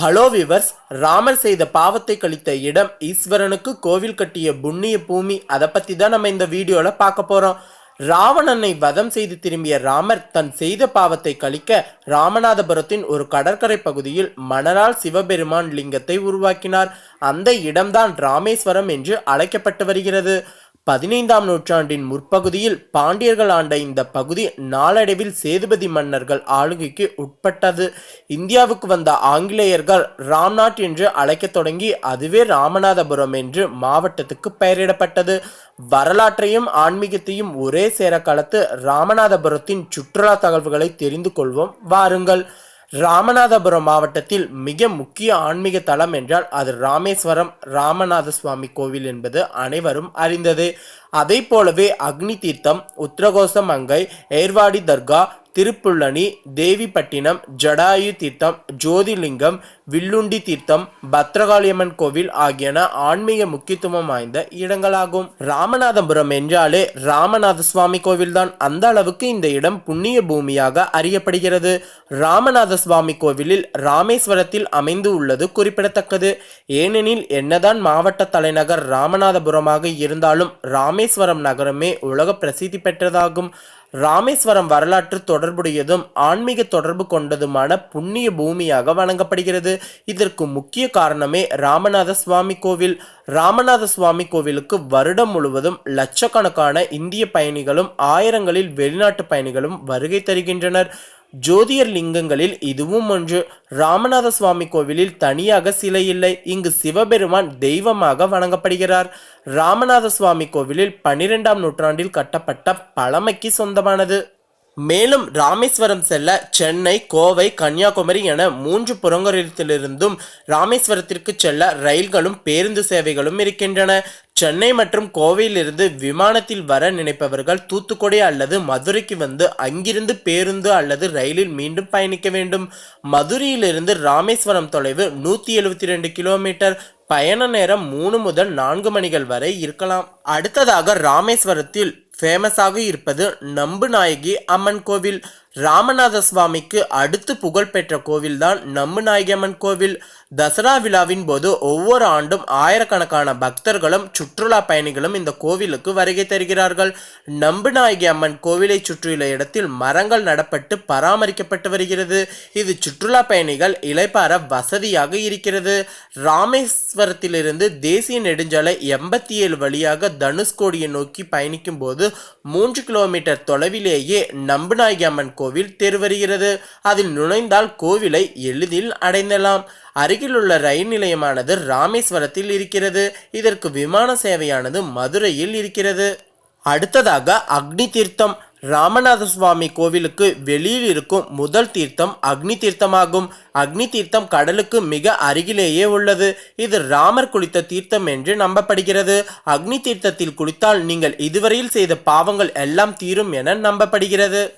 Hello viewers Ramar செய்த பாவத்தை கழித்த இடம் ஈஸ்வரனுக்கு கோவில் கட்டிய புண்ணிய பூமி. அதை பற்றி தான் நம்ம இந்த வீடியோவில் பார்க்க போகிறோம் ராவணனை வதம் செய்து திரும்பிய ராமர் தன் செய்த பாவத்தை கழிக்க ராமநாதபுரத்தின் ஒரு கடற்கரை பகுதியில் மணலால் சிவபெருமான் லிங்கத்தை உருவாக்கினார். அந்த இடம்தான் ராமேஸ்வரம் என்று அழைக்கப்பட்டு வருகிறது. பதினைந்தாம் நூற்றாண்டின் முற்பகுதியில் பாண்டியர்கள் ஆண்ட இந்த பகுதி நாளடைவில் சேதுபதி மன்னர்கள் ஆளுகைக்கு உட்பட்டது. இந்தியாவுக்கு வந்த ஆங்கிலேயர்கள் ராம்நாட் என்று அழைக்கத் தொடங்கி அதுவே ராமநாதபுரம் என்று மாவட்டத்துக்கு பெயரிடப்பட்டது. வரலாற்றையும் ஆன்மீகத்தையும் ஒரே சேர கலத்து ராமநாதபுரத்தின் சுற்றுலா தகவல்களை தெரிந்து கொள்வோம். வாருங்கள். ராமநாதபுரம் மாவட்டத்தில் மிக முக்கிய ஆன்மீக தலம் என்றால் அது ராமேஸ்வரம் ராமநாத சுவாமி கோவில் என்பது அனைவரும் அறிந்தது. அதை போலவே அக்னி தீர்த்தம் உத்திரகோசம் அங்கை ஏர்வாடி தர்கா திருப்புள்ளனி தேவிப்பட்டினம் ஜடாயு தீர்த்தம் ஜோதிலிங்கம் வில்லுண்டி தீர்த்தம் பத்ரகாளியம்மன் கோவில் ஆகியன ஆன்மீக முக்கியத்துவம் வாய்ந்த இடங்களாகும். ராமநாதபுரம் என்றாலே ராமநாத சுவாமி கோவில்தான். அந்த அளவுக்கு இந்த இடம் புண்ணிய பூமியாக அறியப்படுகிறது. ராமநாத சுவாமி கோவிலில் ராமேஸ்வரத்தில் அமைந்து உள்ளது குறிப்பிடத்தக்கது. ஏனெனில் என்னதான் மாவட்ட தலைநகர் ராமநாதபுரமாக இருந்தாலும் ராமேஸ்வரம் நகரமே உலக பிரசித்தி பெற்றதாகும். ராமேஸ்வரம் வரலாற்று தொடர்புடையதும் ஆன்மீக தொடர்பு கொண்டதுமான புண்ணிய பூமியாக வழங்கப்படுகிறது. இதற்கு முக்கிய காரணமே ராமநாத சுவாமி கோவில். ராமநாத சுவாமி கோவிலுக்கு வருடம் முழுவதும் லட்சக்கணக்கான இந்திய பயணிகளும் ஆயிரங்களில் வெளிநாட்டு பயணிகளும் வருகை தருகின்றனர். ஜோதியர் லிங்கங்களில் இதுவும் ஒன்று. ராமநாத சுவாமி கோவிலில் தனியாக சிலை இல்லை. இங்கு சிவபெருமான் தெய்வமாக வணங்கப்படுகிறார். ராமநாத சுவாமி கோவிலில் பன்னிரெண்டாம் நூற்றாண்டில் கட்டப்பட்ட பழமைக்கு சொந்தமானது. மேலும் ராமேஸ்வரம் செல்ல சென்னை கோவை கன்னியாகுமரி என மூன்று புறங்களிலிருந்தும் ராமேஸ்வரத்திற்கு செல்ல ரயில்களும் பேருந்து சேவைகளும் இருக்கின்றன. சென்னை மற்றும் கோவையிலிருந்து விமானத்தில் வர நினைப்பவர்கள் தூத்துக்குடி அல்லது மதுரைக்கு வந்து அங்கிருந்து பேருந்து அல்லது ரயிலில் மீண்டும் பயணிக்க வேண்டும். மதுரையிலிருந்து ராமேஸ்வரம் தொலைவு நூற்றி எழுபத்தி ரெண்டு கிலோமீட்டர். பயண நேரம் மூணு முதல் நான்கு மணிகள் வரை இருக்கலாம். அடுத்ததாக ராமேஸ்வரத்தில் ஃபேமஸாக இருப்பது நம்பு நாயகி அம்மன் கோவில். ராமநாத சுவாமிக்கு அடுத்து புகழ்பெற்ற கோவில்தான் நம்புநாயகி அம்மன் கோவில். தசரா விழாவின் போது ஒவ்வொரு ஆண்டும் ஆயிரக்கணக்கான பக்தர்களும் சுற்றுலா பயணிகளும் இந்த கோவிலுக்கு வருகை தருகிறார்கள். நம்புநாயகி அம்மன் கோவிலை சுற்றியுள்ள இடத்தில் மரங்கள் நடப்பட்டு பராமரிக்கப்பட்டு வருகிறது. இது சுற்றுலா பயணிகள் இளைப்பாற வசதியாக இருக்கிறது. ராமேஸ்வரத்திலிருந்து தேசிய நெடுஞ்சாலை எண்பத்தி ஏழு வழியாக தனுஷ்கோடியை நோக்கி பயணிக்கும் போது மூன்று கிலோமீட்டர் தொலைவிலேயே நம்புநாயகி அம்மன் கோவில் தெருவருகிறது. அதில் நுழைந்தால் கோவிலை எளிதில் அடைந்தலாம். அருகிலுள்ள ரயில் நிலையமானது ராமேஸ்வரத்தில் இருக்கிறது. இதற்கு விமான சேவையானது மதுரையில் இருக்கிறது. அடுத்ததாக அக்னி தீர்த்தம். ராமநாத சுவாமி கோவிலுக்கு வெளியில் இருக்கும் முதல் தீர்த்தம் அக்னி தீர்த்தமாகும். அக்னி தீர்த்தம் கடலுக்கு மிக அருகிலேயே உள்ளது. இது ராமர் குளித்த தீர்த்தம் என்று நம்பப்படுகிறது. அக்னி தீர்த்தத்தில் குளித்தால் நீங்கள் இதுவரையில் செய்த பாவங்கள் எல்லாம் தீரும் என நம்பப்படுகிறது.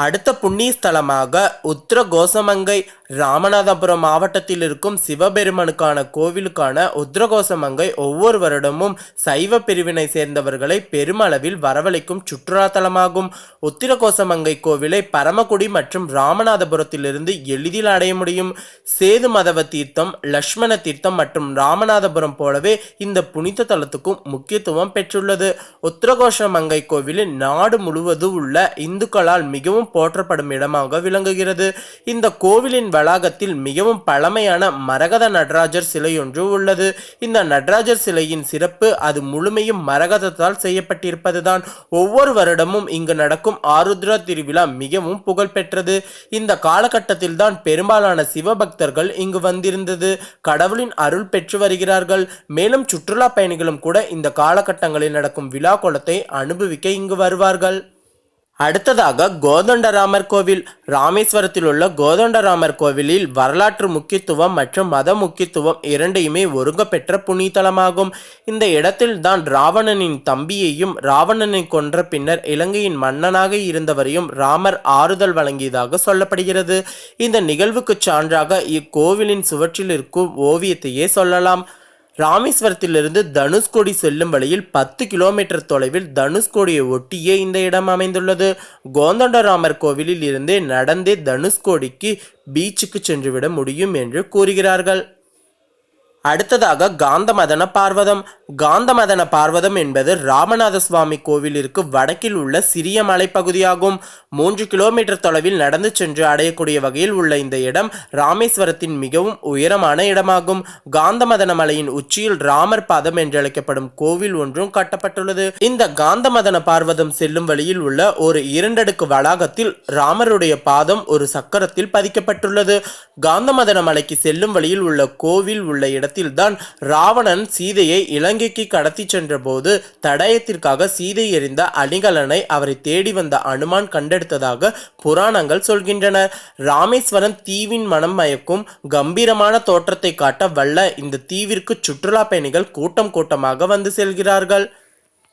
அடுத்த புண்ணிய ஸ்தலமாக உத்திர கோசமங்கை ராமநாதபுரம் மாவட்டத்தில் இருக்கும் சிவபெருமனுக்கான கோவிலுக்கான உத்திரகோசமங்கை ஒவ்வொரு வருடமும் சைவ பிரிவினை சேர்ந்தவர்களை பெருமளவில் வரவழைக்கும் சுற்றுலாத்தலமாகும். உத்திரகோசமங்கை கோவிலை பரமக்குடி மற்றும் ராமநாதபுரத்திலிருந்து எளிதில் அடைய முடியும். சேது மதவ தீர்த்தம் லக்ஷ்மண தீர்த்தம் மற்றும் ராமநாதபுரம் போலவே இந்த புனித தலத்துக்கும் முக்கியத்துவம் பெற்றுள்ளது. உத்திரகோஷமங்கை கோவிலில் நாடு முழுவதும் உள்ள இந்துக்களால் மிகவும் போற்றப்படும் இடமாக விளங்குகிறது. இந்த கோவிலின் வளாகத்தில் மிகவும் பழமையான மரகத நடராஜர் சிலை ஒன்று உள்ளது. இந்த நடராஜர் சிலையின் சிறப்பு அது முழுமையும் மரகதத்தால் செய்யப்பட்டிருப்பதுதான். ஒவ்வொரு வருடமும் இங்கு நடக்கும் ஆருத்ரா திருவிழா மிகவும் புகழ்பெற்றது இந்த காலகட்டத்தில் தான் பெரும்பாலான சிவபக்தர்கள் இங்கு வந்திருந்தது. கடவுளின் அருள் பெற்று வருகிறார்கள். மேலும் சுற்றுலா பயணிகளும் கூட இந்த காலகட்டங்களில் நடக்கும் விழா கோலத்தை அனுபவிக்க இங்கு வருவார்கள். அடுத்ததாக கோதண்டராமர் கோவில். ராமேஸ்வரத்தில் உள்ள கோதண்டராமர் கோவிலில் வரலாற்று முக்கியத்துவம் மற்றும் மத முக்கியத்துவம் இரண்டையுமே ஒருங்க பெற்ற புனிதலமாகும். இந்த இடத்தில் தான் ராவணனின் தம்பியையும் ராவணனை கொன்ற பின்னர் இலங்கையின் மன்னனாக இருந்தவரையும் ராமர் ஆறுதல் வழங்கியதாக சொல்லப்படுகிறது. இந்த நிகழ்வுக்கு சான்றாக இக்கோவிலின் சுவற்றில் இருக்கும் ஓவியத்தையே சொல்லலாம். ராமேஸ்வரத்திலிருந்து தனுஷ்கோடி செல்லும் வழியில் பத்து கிலோமீட்டர் தொலைவில் தனுஷ்கோடியை ஒட்டியே இந்த இடம் அமைந்துள்ளது. கோந்தண்டராமர் கோவிலில் இருந்தே நடந்தே தனுஷ்கோடிக்கு பீச்சுக்கு சென்றுவிட முடியும் என்று கூறுகிறார்கள். அடுத்ததாக காந்தமதன பார்வதம். காந்தமதன பார்வதம் என்பது ராமநாத சுவாமி கோவிலிற்கு வடக்கில் உள்ள சிறிய மலைப்பகுதியாகும். மூன்று கிலோமீட்டர் தொலைவில் நடந்து சென்று அடையக்கூடிய வகையில் உள்ள இந்த இடம் ராமேஸ்வரத்தின் மிகவும் உயரமான இடமாகும். காந்தமதன மலையின் உச்சியில் ராமர் பாதம் என்றழைக்கப்படும் கோவில் ஒன்றும் கட்டப்பட்டுள்ளது. இந்த காந்தமதன பார்வதம் செல்லும் வழியில் உள்ள ஒரு இரண்டடுக்கு வளாகத்தில் ராமருடைய பாதம் ஒரு சக்கரத்தில் பதிக்கப்பட்டுள்ளது. காந்தமதன மலைக்கு செல்லும் வழியில் உள்ள கோவில் உள்ள இடத்தில்தான் ராவணன் சீதையை இலங்கைக்கு கடத்தி சென்றபோது தடயத்திற்காக சீதை எறிந்த அணிகலனை அவரை தேடி வந்த அனுமான் கண்டெடுத்ததாக புராணங்கள் சொல்கின்றன. ராமேஸ்வரம் தீவின் மனம் மயக்கும் கம்பீரமான தோற்றத்தை காட்ட வல்ல இந்த தீவிற்கு சுற்றுலா பயணிகள் கூட்டம் கூட்டமாக வந்து செல்கிறார்கள்.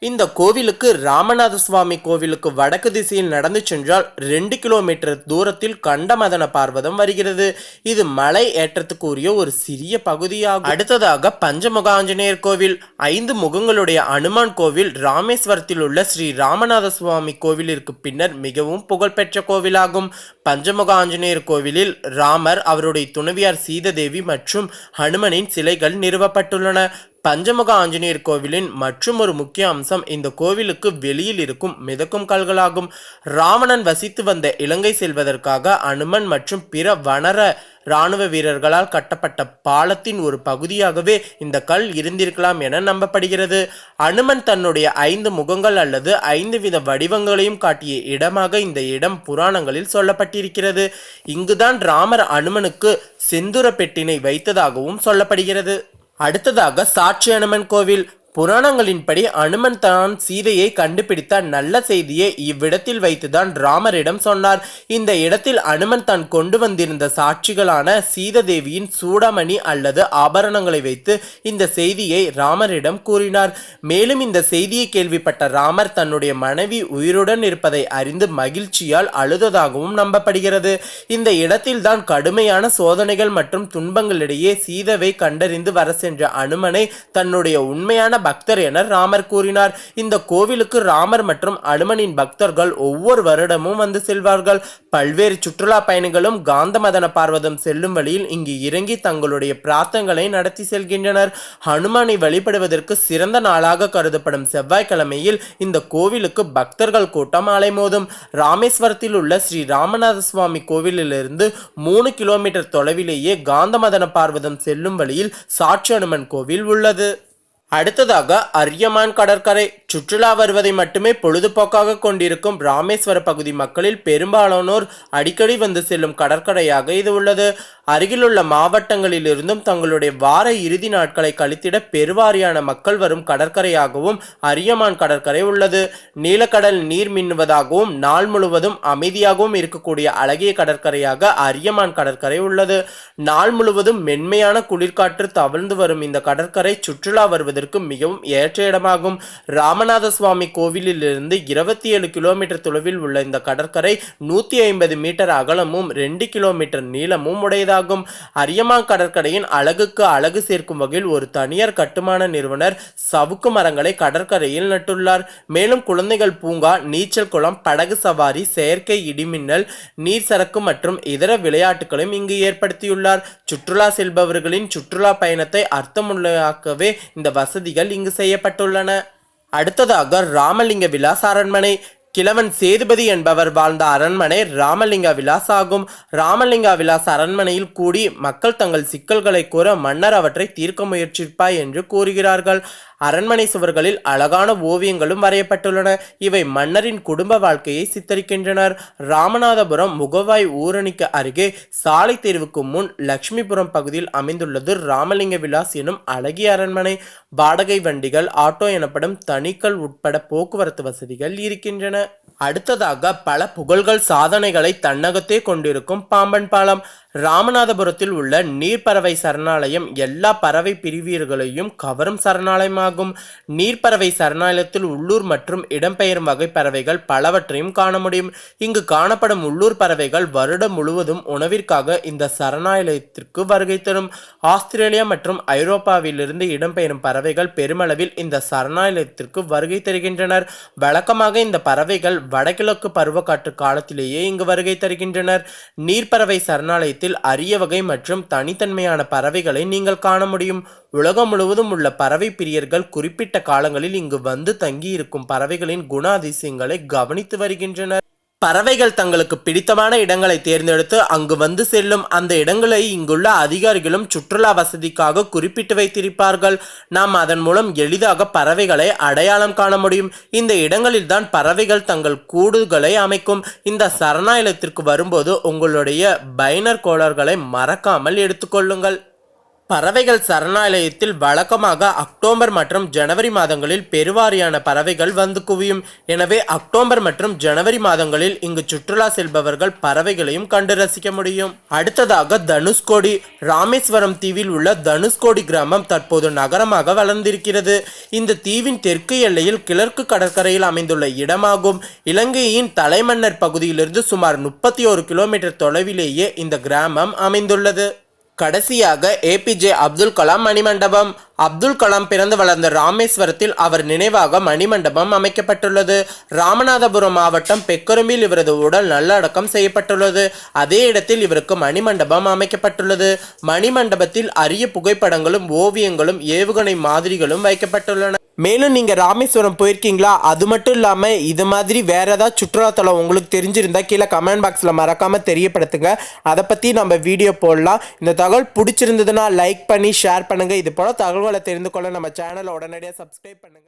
இந்த கோவிலுக்கு ராமநாத சுவாமி கோவிலுக்கு வடக்கு திசையில் நடந்து சென்றால் ரெண்டு கிலோமீட்டர் தூரத்தில் கண்டமதன பார்வதம் வருகிறது. இது மலை ஏற்றத்துக்குரிய ஒரு சிறிய பகுதியாகும். அடுத்ததாக பஞ்சமுக ஆஞ்சநேயர் கோவில் ஐந்து முகங்களுடைய அனுமான் கோவில் ராமேஸ்வரத்தில் உள்ள ஸ்ரீ ராமநாத சுவாமி கோவிலிற்கு பின்னர் மிகவும் புகழ்பெற்ற கோவிலாகும். பஞ்சமுக ஆஞ்சநேயர் கோவிலில் ராமர் அவருடைய துணைவியார் சீததேவி மற்றும் ஹனுமனின் சிலைகள் நிறுவப்பட்டுள்ளன. பஞ்சமுக ஆஞ்சநேயர் கோவிலின் மற்றும் ஒரு முக்கிய அம்சம் இந்த கோவிலுக்கு வெளியில் இருக்கும் மிதக்கும் கல்களாகும். ராவணன் வசித்து வந்த இலங்கை செல்வதற்காக அனுமன் மற்றும் பிற வனர இராணுவ வீரர்களால் கட்டப்பட்ட பாலத்தின் ஒரு பகுதியாகவே இந்த கல் இருந்திருக்கலாம் என நம்பப்படுகிறது. அனுமன் தன்னுடைய ஐந்து முகங்கள் அல்லது ஐந்து வித வடிவங்களையும் காட்டிய இடமாக இந்த இடம் புராணங்களில் சொல்லப்பட்டிருக்கிறது. இங்குதான் ராமர் அனுமனுக்கு செந்துர பெட்டினை வைத்ததாகவும் சொல்லப்படுகிறது. அடுத்ததாக சாட்சி அனுமன் கோவில் புராணங்களின்படி அனுமன் தான் சீதையை கண்டுபிடித்த நல்ல செய்தியை இவ்விடத்தில் வைத்துதான் ராமரிடம் சொன்னார். இந்த இடத்தில் அனுமன் தான் கொண்டு வந்திருந்த சாட்சிகளான சீததேவியின் சூடமணி அல்லது ஆபரணங்களை வைத்து இந்த செய்தியை ராமரிடம் கூறினார். மேலும் இந்த செய்தியை கேள்விப்பட்ட ராமர் தன்னுடைய மனைவி உயிருடன் இருப்பதை அறிந்து மகிழ்ச்சியால் அழுததாகவும் நம்பப்படுகிறது. இந்த இடத்தில்தான் கடுமையான சோதனைகள் மற்றும் துன்பங்களிடையே சீதவை கண்டறிந்து வர சென்ற அனுமனை தன்னுடைய உண்மையான பக்தர் என ராமர் கூறினார். இந்த கோவிலுக்கு ராமர் மற்றும் அனுமனின் பக்தர்கள் ஒவ்வொரு வருடமும் வந்து செல்வார்கள். பல்வேறு சுற்றுலா பயணிகளும் காந்தமதன பார்வதம் செல்லும் வழியில் இங்கு இறங்கி தங்களுடைய பிரார்த்தனைகளை நடத்தி செல்கின்றனர். ஹனுமானை வழிபடுவதற்கு சிறந்த நாளாக கருதப்படும் செவ்வாய்க்கிழமையில் இந்த கோவிலுக்கு பக்தர்கள் கூட்டம் அலைமோதும் ராமேஸ்வரத்தில் உள்ள ஸ்ரீ ராமநாத சுவாமி கோவிலிலிருந்து மூணு கிலோமீட்டர் தொலைவிலேயே காந்தமதன பார்வதம் செல்லும் வழியில் சாட்சி அனுமன் கோவில் உள்ளது. அடுத்ததாக அரியமான் கடற்கரை சுற்றுலா வருவதை மட்டுமே பொழுதுபோக்காக கொண்டிருக்கும் ராமேஸ்வர பகுதி மக்களில் பெரும்பாலானோர் அடிக்கடி வந்து செல்லும் கடற்கரையாக இது உள்ளது. அருகிலுள்ள மாவட்டங்களிலிருந்தும் தங்களுடைய வார இறுதி நாட்களை கழித்திட பெருவாரியான மக்கள் வரும் கடற்கரையாகவும் அரியமான் கடற்கரை உள்ளது. நீலக்கடல் நீர் மின்னுவதாகவும் நாள் முழுவதும் அமைதியாகவும் இருக்கக்கூடிய அழகிய கடற்கரையாக அரியமான் கடற்கரை உள்ளது. நாள் முழுவதும் மென்மையான குளிர்காற்று தவழ்ந்து வரும் இந்த கடற்கரை சுற்றுலா வருவதற்கு மிகவும் ஏற்ற இடமாகும். ராமநாத சுவாமி கோவிலிலிருந்து இருபத்தி ஏழு கிலோமீட்டர் தொலைவில் உள்ள இந்த கடற்கரை நூற்றி ஐம்பது மீட்டர் அகலமும் ரெண்டு கிலோமீட்டர் நீளமும் உடையதாகும். அரியமான் கடற்கரையின் அழகுக்கு அழகு சேர்க்கும் வகையில் ஒரு தனியார் கட்டுமான நிறுவனர் சவுக்கு மரங்களை கடற்கரையில் நட்டுள்ளார். மேலும் குழந்தைகள் பூங்கா நீச்சல் குளம் படகு சவாரி செயற்கை இடிமின்னல் நீர் சரக்கு மற்றும் இதர விளையாட்டுகளையும் இங்கு ஏற்படுத்தியுள்ளார். சுற்றுலா செல்பவர்களின் சுற்றுலா பயணத்தை அர்த்தமுள்ளதாக்கவே இந்த வசதிகள் இங்கு செய்யப்பட்டுள்ளன. அடுத்ததாக ராமலிங்க விலாஸ் அரண்மனை. கிழவன் சேதுபதி என்பவர் வாழ்ந்த அரண்மனை ராமலிங்க விலாஸ் ஆகும் ராமலிங்க விலாஸ் அரண்மனையில் கூடி மக்கள் தங்கள் சிக்கல்களை கூற மன்னர் அவற்றை தீர்க்க முயற்சிப்பாய் என்று கூறுகிறார்கள். அரண்மனை சுவர்களில் அழகான ஓவியங்களும் வரையப்பட்டுள்ளன. இவை மன்னரின் குடும்ப வாழ்க்கையை சித்தரிக்கின்றனர். ராமநாதபுரம் முகவாய் ஊரணிக்கு அருகே சாலை தேர்வுக்கு முன் லட்சுமிபுரம் பகுதியில் அமைந்துள்ளது ராமலிங்க விலாஸ் எனும் அழகிய அரண்மனை. வாடகை வண்டிகள் ஆட்டோ எனப்படும் தனிக்கள் உட்பட போக்குவரத்து வசதிகள் இருக்கின்றன. அடுத்ததாக பல புகழ்கள் சாதனைகளை தன்னகத்தே கொண்டிருக்கும் பாம்பன் பாலம் ராமநாதபுரத்தில் உள்ள நீர்ப்பறவை சரணாலயம் எல்லா பறவை பிரிவியர்களையும் கவரும் சரணாலயமாகும். நீர்ப்பறவை சரணாலயத்தில் உள்ளூர் மற்றும் இடம்பெயரும் வகை பறவைகள் பலவற்றையும் காண முடியும். இங்கு காணப்படும் உள்ளூர் பறவைகள் வருடம் முழுவதும் உணவிற்காக இந்த சரணாலயத்திற்கு வருகை தரும். ஆஸ்திரேலியா மற்றும் ஐரோப்பாவிலிருந்து இடம்பெயரும் பறவைகள் பெருமளவில் இந்த சரணாலயத்திற்கு வருகை தருகின்றனர். வழக்கமாக இந்த பறவைகள் வடகிழக்கு பருவக்காற்று காலத்திலேயே இங்கு வருகை தருகின்றனர். நீர்ப்பறவை சரணாலயத்தில் அரிய வகை மற்றும் தனித்தன்மையான பறவைகளை நீங்கள் காண முடியும். உலகம் முழுவதும் உள்ள பறவை பிரியர்கள் குறிப்பிட்ட காலங்களில் இங்கு வந்து தங்கியிருக்கும் பறவைகளின் குண அதிசயங்களை கவனித்து வருகின்றனர். பறவைகள் தங்களுக்கு பிடித்தமான இடங்களை தேர்ந்தெடுத்து அங்கு வந்து செல்லும் அந்த இடங்களை இங்குள்ள அதிகாரிகளும் சுற்றுலா வசதிக்காக குறிப்பிட்டு வைத்திருப்பார்கள். நாம் அதன் மூலம் எளிதாக பறவைகளை அடையாளம் காண முடியும். இந்த இடங்களில் தான் பறவைகள் தங்கள் கூடுகளை அமைக்கும். இந்த சரணாலயத்திற்கு வரும்போது உங்களுடைய பைனர் கோளர்களை மறக்காமல் எடுத்துக்கொள்ளுங்கள். பறவைகள் சரணாலயத்தில் வழக்கமாக அக்டோபர் மற்றும் ஜனவரி மாதங்களில் பெருவாரியான பறவைகள் வந்து குவியும். எனவே அக்டோபர் மற்றும் ஜனவரி மாதங்களில் இங்கு சுற்றுலா செல்பவர்கள் பறவைகளையும் கண்டு ரசிக்க முடியும். அடுத்ததாக தனுஷ்கோடி ராமேஸ்வரம் தீவில் உள்ள தனுஷ்கோடி கிராமம் தற்போது நகரமாக வளர்ந்திருக்கிறது. இந்த தீவின் தெற்கு எல்லையில் கிழக்கு கடற்கரையில் அமைந்துள்ள இடமாகும். இலங்கையின் தலைமன்னர் பகுதியிலிருந்து சுமார் முப்பத்தி ஒரு கிலோமீட்டர் தொலைவிலேயே இந்த கிராமம் அமைந்துள்ளது. கடைசியாக ஏபிஜே அப்துல் கலாம் மணிமண்டபம். அப்துல் கலாம் பிறந்து வளர்ந்த ராமேஸ்வரத்தில் அவர் நினைவாக மணிமண்டபம் அமைக்கப்பட்டுள்ளது. ராமநாதபுரம் மாவட்டம் பெக்கரும்பில் இவரது உடல் நல்லடக்கம் செய்யப்பட்டுள்ளது. அதே இடத்தில் இவருக்கு மணிமண்டபம் அமைக்கப்பட்டுள்ளது. மணிமண்டபத்தில் அரிய புகைப்படங்களும் ஓவியங்களும் ஏவுகணை மாதிரிகளும் வைக்கப்பட்டுள்ளன. மேலும் நீங்க ராமேஸ்வரம் போயிருக்கீங்களா? அது மட்டும் இல்லாம இது மாதிரி வேற ஏதாவது சுற்றுலாத்தலம் உங்களுக்கு தெரிஞ்சிருந்தா கீழே கமெண்ட் பாக்ஸ்ல மறக்காம தெரியப்படுத்துங்க. அதை பத்தி நம்ம வீடியோ போடலாம். இந்த தகவல் பிடிச்சிருந்ததுன்னா லைக் பண்ணி ஷேர் பண்ணுங்க. இது போல தகவலை தெரிந்து கொள்ள நம்ம சேனலை உடனடியாக சப்ஸ்கிரைப் பண்ணுங்க.